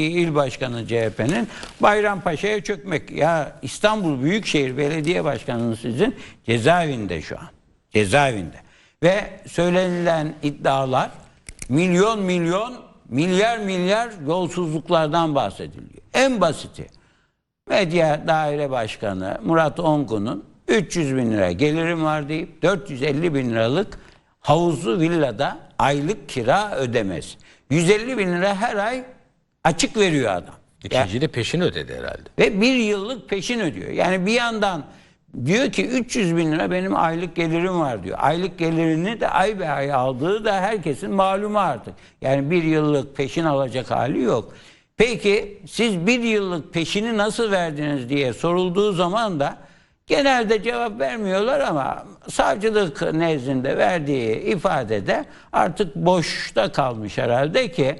eski il başkanı CHP'nin Bayrampaşa'ya çökmek. Ya İstanbul Büyükşehir Belediye Başkanı'nız sizin cezaevinde şu an. Cezaevinde. Ve söylenilen iddialar milyon milyon milyar milyar yolsuzluklardan bahsediliyor. En basiti Medya Daire Başkanı Murat Ongun'un 300 bin lira gelirim var deyip 450 bin liralık havuzlu villada aylık kira ödemesi. 150 bin lira her ay açık veriyor adam. İkinciyi de peşin ödedi herhalde. ve bir yıllık peşin ödüyor. Yani bir yandan diyor ki 300 bin lira benim aylık gelirim var diyor. Aylık gelirini de ay be ay aldığı da herkesin malumu artık. Yani bir yıllık peşin alacak hali yok. Peki siz bir yıllık peşini nasıl verdiniz diye sorulduğu zaman da genelde cevap vermiyorlar ama savcılık nezdinde verdiği ifadede artık boşta kalmış herhalde ki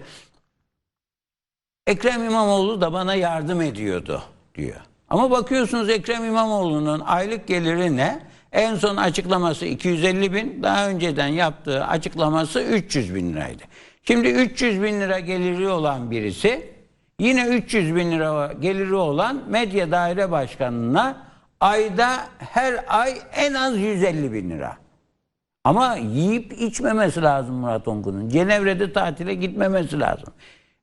Ekrem İmamoğlu da bana yardım ediyordu diyor. Ama bakıyorsunuz Ekrem İmamoğlu'nun aylık geliri ne? En son açıklaması 250 bin, daha önceden yaptığı açıklaması 300 bin liraydı. Şimdi 300 bin lira geliri olan birisi yine 300 bin lira geliri olan medya daire başkanına ayda her ay en az 150 bin lira. Ama yiyip içmemesi lazım Murat Ongun'un. Cenevre'de tatile gitmemesi lazım.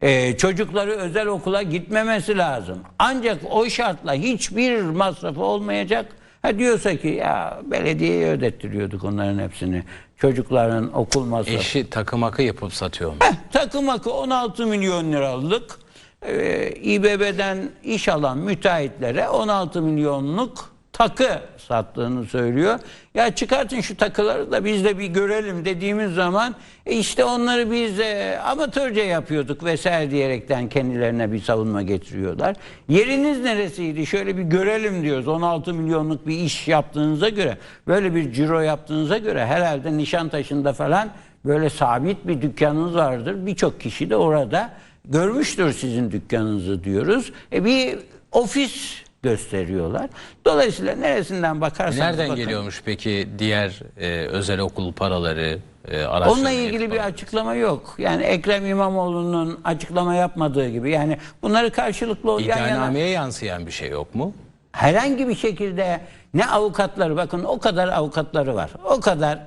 Ee, çocukları özel okula gitmemesi lazım. Ancak o şartla hiçbir masrafı olmayacak. Ha diyorsa ki ya belediyeye ödettiriyorduk onların hepsini. Çocukların okul masrafı. Eşi takım akı yapıp satıyor mu? Heh, takım akı 16 milyon liralık e, İBB'den iş alan müteahhitlere 16 milyonluk takı sattığını söylüyor. Ya çıkartın şu takıları da biz de bir görelim dediğimiz zaman e işte onları biz e, amatörce yapıyorduk vesaire diyerekten kendilerine bir savunma getiriyorlar. Yeriniz neresiydi? Şöyle bir görelim diyoruz. 16 milyonluk bir iş yaptığınıza göre, böyle bir ciro yaptığınıza göre herhalde Nişantaşı'nda falan böyle sabit bir dükkanınız vardır. Birçok kişi de orada görmüştür sizin dükkanınızı diyoruz. E bir ofis gösteriyorlar. Dolayısıyla neresinden bakarsanız Nereden bakın. geliyormuş peki diğer e, özel okul paraları, e, araştırma Onunla ilgili bir paraları? açıklama yok. Yani Ekrem İmamoğlu'nun açıklama yapmadığı gibi. Yani bunları karşılıklı yan yana İddianameye yansıyan bir şey yok mu? herhangi bir şekilde ne avukatları bakın o kadar avukatları var. O kadar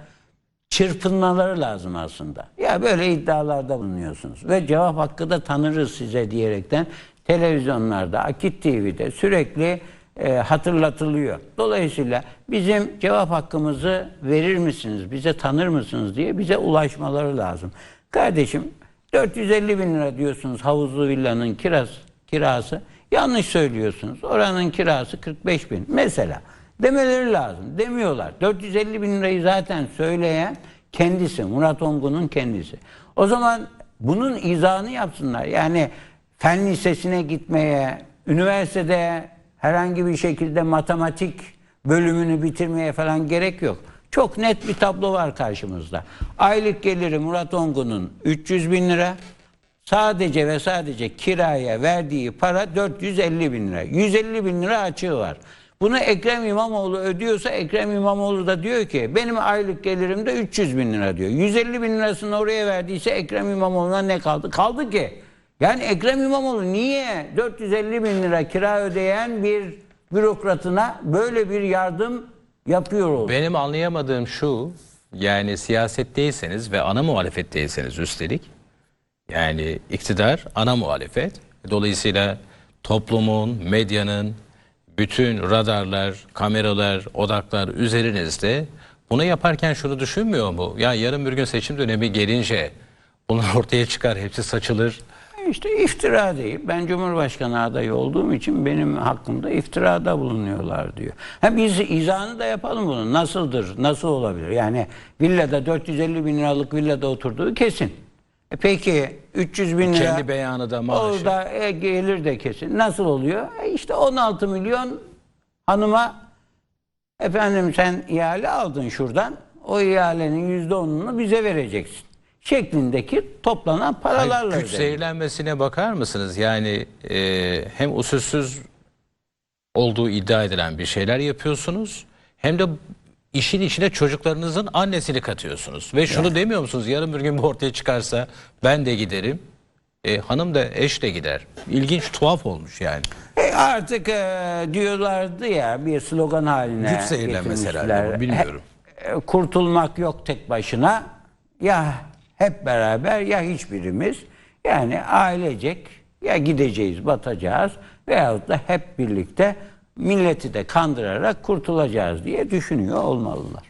çırpınmaları lazım aslında. Ya böyle iddialarda bulunuyorsunuz ve cevap hakkı da tanırız size diyerekten televizyonlarda, Akit TV'de sürekli e, hatırlatılıyor. Dolayısıyla bizim cevap hakkımızı verir misiniz, bize tanır mısınız diye bize ulaşmaları lazım. Kardeşim 450 bin lira diyorsunuz havuzlu villanın kirası, kirası. Yanlış söylüyorsunuz. Oranın kirası 45 bin. Mesela demeleri lazım. Demiyorlar. 450 bin lirayı zaten söyleyen kendisi. Murat Ongun'un kendisi. O zaman bunun izahını yapsınlar. Yani fen lisesine gitmeye, üniversitede herhangi bir şekilde matematik bölümünü bitirmeye falan gerek yok. Çok net bir tablo var karşımızda. Aylık geliri Murat Ongun'un 300 bin lira. Sadece ve sadece kiraya verdiği para 450 bin lira. 150 bin lira açığı var. Bunu Ekrem İmamoğlu ödüyorsa Ekrem İmamoğlu da diyor ki benim aylık gelirim de 300 bin lira diyor. 150 bin lirasını oraya verdiyse Ekrem İmamoğlu'na ne kaldı? Kaldı ki. Yani Ekrem İmamoğlu niye 450 bin lira kira ödeyen bir bürokratına böyle bir yardım yapıyor oldu? Benim anlayamadığım şu, yani siyasetteyseniz ve ana muhalefetteyseniz üstelik, yani iktidar ana muhalefet, dolayısıyla toplumun, medyanın, bütün radarlar, kameralar, odaklar üzerinizde bunu yaparken şunu düşünmüyor mu? Ya yarın bir gün seçim dönemi gelince bunlar ortaya çıkar, hepsi saçılır. İşte iftira değil. Ben Cumhurbaşkanı adayı olduğum için benim hakkımda iftirada bulunuyorlar diyor. Ha biz izahını da yapalım bunu. Nasıldır? Nasıl olabilir? Yani villada 450 bin liralık villada oturduğu kesin. E peki 300 bin lira Kendi beyanı da maaşı. orada e, gelir de kesin. Nasıl oluyor? E işte 16 milyon hanıma efendim sen ihale aldın şuradan. O ihalenin %10'unu bize vereceksin. Şeklindeki toplanan paralarla Hayır, güç ödenir. zehirlenmesine bakar mısınız? Yani e, hem usulsüz olduğu iddia edilen bir şeyler yapıyorsunuz hem de işin içine çocuklarınızın annesini katıyorsunuz. Ve şunu demiyor musunuz? Yarın bir gün bu ortaya çıkarsa ben de giderim. E, hanım da eşle gider. İlginç, tuhaf olmuş yani. E artık e, diyorlardı ya bir slogan haline Güç zehirlenmesi getirmişler. herhalde bu, bilmiyorum. He- e, kurtulmak yok tek başına. Ya hep beraber ya hiçbirimiz. Yani ailecek ya gideceğiz, batacağız veyahut da hep birlikte milleti de kandırarak kurtulacağız diye düşünüyor olmalılar.